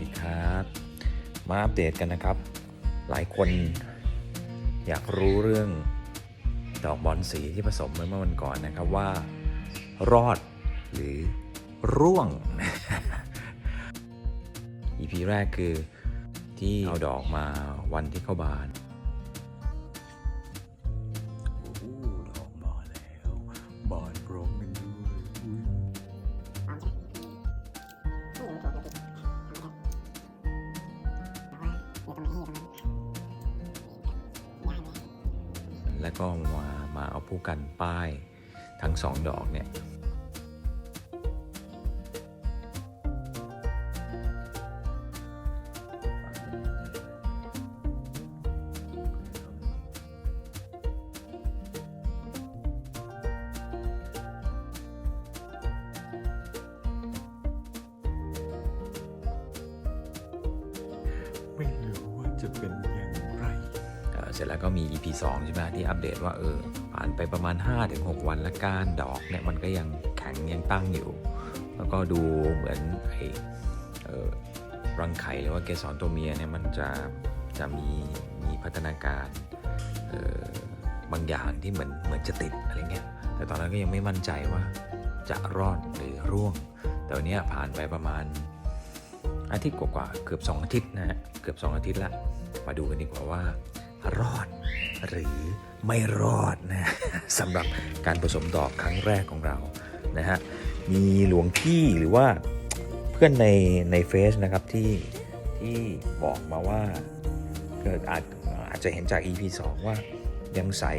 ดีครับมาอัปเดตกันนะครับ หลายคนอยากรู้เรื่องดอกบอลสีที่ผสมเมื่อวันก่อนนะครับว่า รอดหรือร่วง EP แรกคือที่เอาดอกมาวันที่เข้าบาน แล้วก็มามาเอาผู้กันป้ายทั้งสองดอกเนี่ยไม่รู้ว่าจะเป็นอย่าง เสร็จแล้วก็มี EP 2 ใช่ไหมที่อัปเดตว่าเออผ่านไปประมาณ 5-6 วันและก้านดอกเนี่ยมันก็ยังแข็งยังตั้งอยู่ แล้วก็ดูเหมือนไอเออรังไข่หรือว่าเกสรตัวเมียเนี่ยมันจะจะมีมีพัฒนาการเออบางอย่างที่เหมือนเหมือนจะติดอะไรเงี้ยแต่ตอนนั้นก็ยังไม่มั่นใจว่าจะรอดหรือร่วง แต่วันนี้ผ่านไปประมาณอาทิตย์กว่าๆเกือบ 2 อาทิตย์นะฮะเกือบ 2 อาทิตย์ละมาดูกันดีกว่าว่า รอด หรือไม่รอดนะสำหรับการผสมดอกครั้งแรกของเรานะฮะมีหลวงพี่หรือว่าเพื่อนในในเฟซนะครับที่ที่บอกมาว่าเกิดอาจอาจจะเห็นจาก EP 2 ว่ายังใส่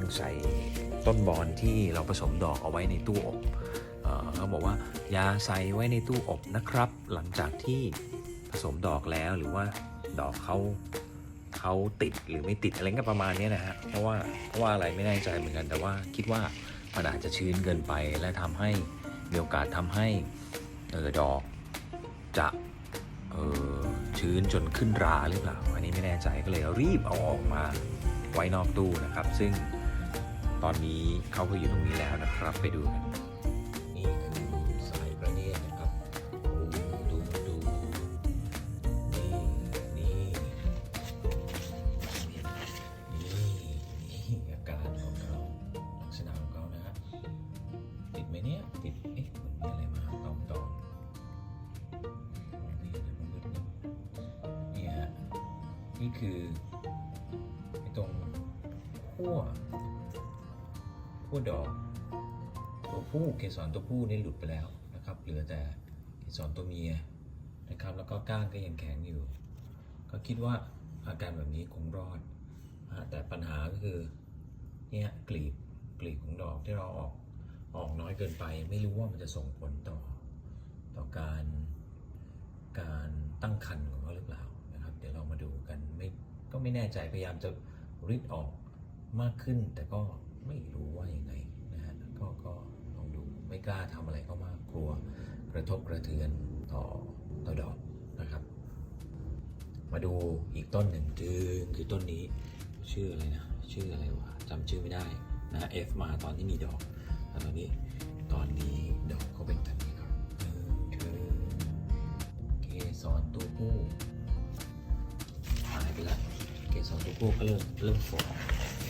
ยังใส่ต้นบอนที่เราผสมดอกเอาไว้ในตู้อบเขาบอกว่าอย่าใส่ไว้ในตู้อบนะครับ หลังจากที่ผสมดอกแล้วหรือว่าดอกเขา เขาติดหรือไม่ติดอะไรก็ประมาณนี้นะฮะเพราะว่าเพราะว่าอะไรไม่แน่ใจเหมือนกัน แต่ว่าคิดว่ามันอาจจะชื้นเกินไปและทำให้มีโอกาสทำให้เออดอกจะเออชื้นจนขึ้นราหรือเปล่าอันนี้ไม่แน่ใจก็เลยรีบเอาออกมาไว้นอกตู้นะครับ ซึ่งตอนนี้เขาก็อยู่ตรงนี้แล้วนะครับไปดูกัน นี่คือตรงขั้วขั้วดอก ตัวผู้เกสรตัวผู้นี่หลุดไปแล้วนะครับ เหลือแต่เกสรตัวเมียนะครับ แล้วก็ก้านก็ยังแข็งอยู่ ก็คิดว่าอาการแบบนี้คงรอด แต่ปัญหาก็คือเนี่ยกลีบกลีบของดอกที่เราออกออกน้อยเกินไป ไม่รู้ว่ามันจะส่งผลต่อต่อการการตั้งครรภ์ของเขาหรือเปล่า เดี๋ยวเรามาดูกันไม่ก็ไม่แน่ใจพยายามจะริดออกมากขึ้น แต่ก็ไม่รู้ว่ายังไงนะฮะก็ก็ลองดูไม่กล้าทำอะไรเข้ามากกลัวกระทบกระเทือนต่อต่อดอกนะครับ มาดูอีกต้นหนึ่งคือคือต้นนี้ชื่ออะไรนะชื่ออะไรวะจำชื่อไม่ได้นะ F มาตอนที่มีดอกแต่ตอนนี้ตอนนี้ดอกเขาเป็นแบบนี้ครับหนึ่งคือเกสรตัวผู้ายไปแล้วเกสรตัวผู้ก็เริ่มเริ่มฟอก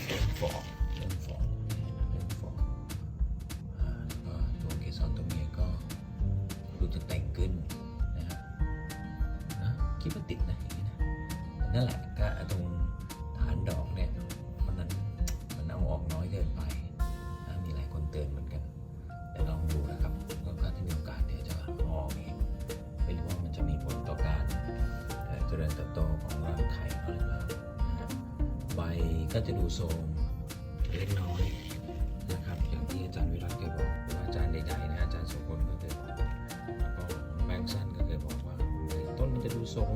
เริ่มฟอกเริ่มฟอกเริ่มฟอกแล้วก็ตัวเกสรตัวเมียก็ดูจะแต่งขึ้นนะฮะนะคิดว่าติดนะอย่างนี้นะนั่นแหละก็ตรงฐานดอกเนี่ยวันนั้นมันเอาออกน้อยเกินไปนะมีหลายคนเตือนเหมือนกันแต่ลองดูนะครับก็ถ้ามีโอกาสเดี๋ยวจะออกเองไม่รู้ว่ามันจะมีผลต่อการเอ่อเจริญเติบโตของ ก็จะดูโซมเล็กน้อยนะครับ อย่างที่อาจารย์วิรัตเคยบอกอว่าอาจารย์ใดๆนะอาจารย์สุคนก็เคยบอกแล้วก็แบงค์สั้นก็เคยบอกว่าต้นมันจะดูโซม